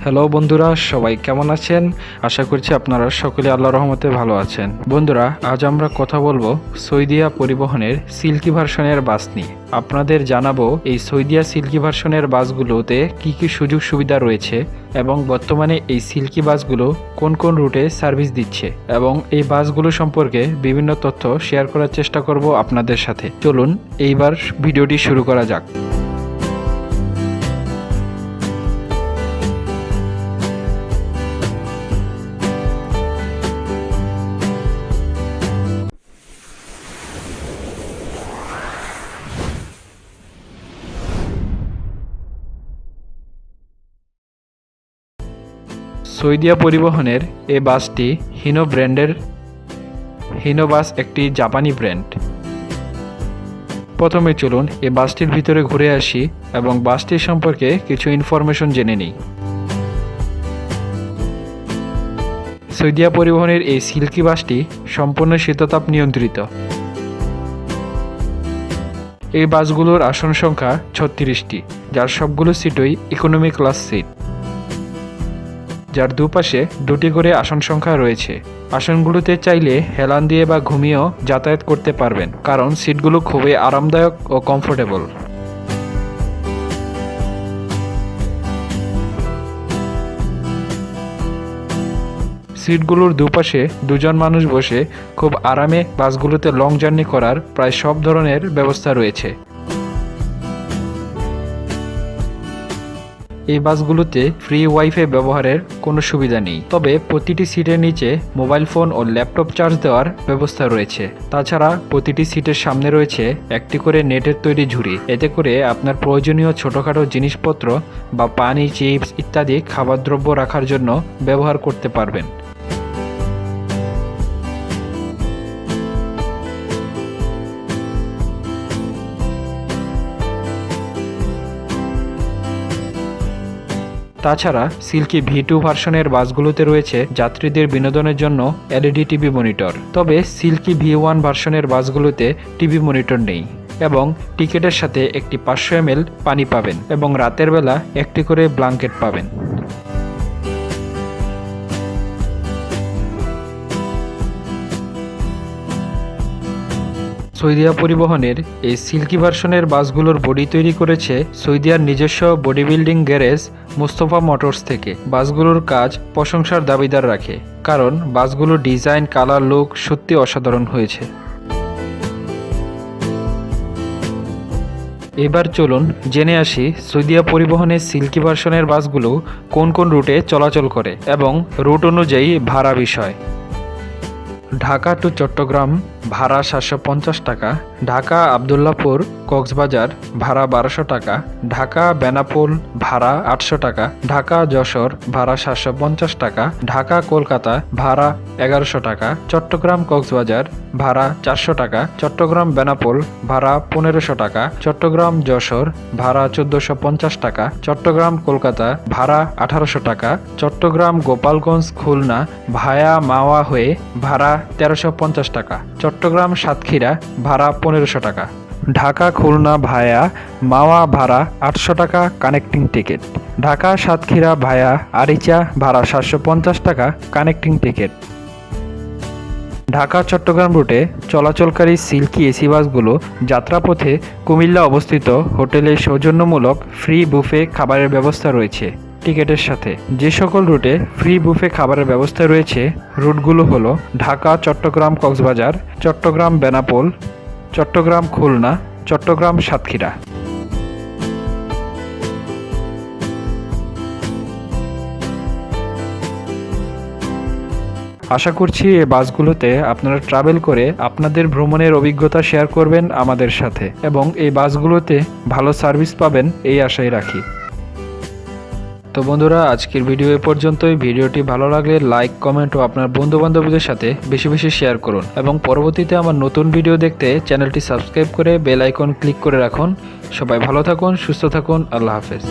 Hello বন্ধুরা, সবাই কেমন আছেন? আশা করছি আপনারা সকলে আল্লাহ রহমতে ভালো আছেন। বন্ধুরা, আজ আমরা কথা বলব সৈদিয়া পরিবহনের সিল্কি ভার্সনের বাস নিয়ে। আপনাদের জানাব এই সৈদিয়া সিল্কি ভার্সনের বাসগুলোতে কি কি সুযোগ সুবিধা রয়েছে এবং বর্তমানে এই সিল্কি বাসগুলো কোন কোন রুটে সার্ভিস দিচ্ছে এবং এই বাসগুলো সম্পর্কে বিভিন্ন তথ্য শেয়ার করার চেষ্টা করব আপনাদের সাথে। চলুন, এইবার ভিডিওটি শুরু করা যাক। সৌদিয়া পরিবহনের এই বাসটি হিনো ব্র্যান্ডের, হিনো বাস একটি জাপানি ব্র্যান্ড। প্রথমে চলুন এই বাসটির ভিতরে ঘুরে আসি এবং বাসটির সম্পর্কে কিছু ইনফরমেশন জেনে নিই। সৌদিয়া পরিবহনের এই সিল্কি বাসটি সম্পূর্ণ শীততাপ নিয়ন্ত্রিত। এই বাসগুলোর আসন সংখ্যা ছত্রিশটি, যার সবগুলো সিটই ইকোনমি ক্লাস সিট যার দুপাশে দুটি করে আসন সংখ্যা রয়েছে। আসনগুলোতে চাইলে হেলান দিয়ে বা ঘুমিয়েও যাতায়াত করতে পারবেন, কারণ সিটগুলো খুবই আরামদায়ক ও কমফোর্টেবল সিটগুলোর দুপাশে দুজন মানুষ বসে খুব আরামে বাসগুলোতে লং জার্নি করার প্রায় সব ধরনের ব্যবস্থা রয়েছে। এই বাসগুলোতে ফ্রি ওয়াইফাই ব্যবহারের কোনো সুবিধা নেই। তবে প্রতিটি সিটের নিচে মোবাইল ফোন ও ল্যাপটপ চার্জ দেওয়ার ব্যবস্থা রয়েছে। তাছাড়া প্রতিটি সিটের সামনে রয়েছে একটি করে নেটের তৈরি ঝুড়ি। এতে করে আপনার প্রয়োজনীয় ছোটোখাটো জিনিসপত্র বা পানি চিপস ইত্যাদি খাবার দ্রব্য রাখার জন্য ব্যবহার করতে পারবেন। তাছাড়া সিল্কি ভি টু ভার্সনের বাসগুলোতে রয়েছে যাত্রীদের বিনোদনের জন্য এলইডি টিভি মনিটর। তবে সিল্কি ভি ওয়ান ভার্সনের বাসগুলোতে টিভি মনিটর নেই এবং টিকিটের সাথে একটি পাঁচশো এম পানি পাবেন এবং রাতের বেলা একটি করে ব্লাঙ্কেট পাবেন। সৌদিয়া পরিবহনের এই সিল্কি ভার্সনের বাসগুলোর বডি তৈরি করেছে সৌদিয়ার নিজস্ব body building garage Mustafa motors থেকে। বাসগুলোর কাজ প্রশংসার দাবিদার রাখে, কারণ বাসগুলোর ডিজাইন, কালার, লুক সত্যি অসাধারণ হয়েছে। এবার চলুন জেনে আসি সৌদিয়া পরিবহনের সিল্কি ভার্সনের বাসগুলো কোন কোন রুটে চলাচল করে এবং রুট অনুযায়ী ভাড়া বিষয়। ঢাকা টু চট্টগ্রাম ভাড়া সাতশো পঞ্চাশ টাকা, ঢাকা আবদুল্লাপুর কক্সবাজার ভাড়া বারোশো টাকা, ঢাকা বেনাপোল ভাড়া আটশো টাকা, ঢাকা যশোর ভাড়া সাতশো পঞ্চাশ টাকা, ঢাকা কলকাতা ভাড়া এগারোশো টাকা, চট্টগ্রাম কক্সবাজার ভাড়া চারশো টাকা, চট্টগ্রাম বেনাপোল ভাড়া পনেরোশো টাকা, চট্টগ্রাম যশোর ভাড়া চোদ্দোশো পঞ্চাশ টাকা, চট্টগ্রাম কলকাতা ভাড়া আঠারোশো টাকা, চট্টগ্রাম গোপালগঞ্জ খুলনা ভায়া মাওয়া হয়ে ভাড়া তেরোশো পঞ্চাশ টাকা চট্টগ্রাম সাতক্ষীরা ভাড়া পনেরোশো টাকা। ঢাকা খুলনা ভায়া মাওয়া ভাড়া আটশো টাকা connecting ticket. Dhaka Satkhira via Aricha ভাড়া সাতশো পঞ্চাশ টাকা কানেক্টিং টিকিট। ঢাকা চট্টগ্রাম রুটে চলাচলকারী সিল্কি এসি বাসগুলো যাত্রাপথে কুমিল্লা অবস্থিত হোটেলে সৌজন্যমূলক ফ্রি বুফে খাবারের ব্যবস্থা রয়েছে। টিকিটের সাথে। যে সকল রুটে ফ্রি বুফে খাবারের ব্যবস্থা রয়েছে, রুটগুলো হলো ঢাকা, চট্টগ্রাম, কক্সবাজার, চট্টগ্রাম, বেনাপোল, চট্টগ্রাম, খুলনা, চট্টগ্রাম, সাতক্ষীরা। আশা করছি এই বাসগুলোতে আপনারা ট্রাভেল করে আপনাদের ভ্রমণের অভিজ্ঞতা শেয়ার করবেন আমাদের সাথে এবং এই বাসগুলোতে ভালো সার্ভিস পাবেন, এই আশাই রাখি। তো বন্ধুরা, আজকের ভিডিও এ পর্যন্তই। ভিডিওটি ভালো লাগলে লাইক কমেন্ট ও আপনার বন্ধু বান্ধবীদের সাথে বেশি বেশি শেয়ার করুন। এবং পরবর্তীতে আমার নতুন ভিডিও দেখতে চ্যানেলটি সাবস্ক্রাইব করে বেল আইকন ক্লিক করে রাখুন। সবাই ভালো থাকুন, সুস্থ থাকুন, আল্লাহ হাফেজ।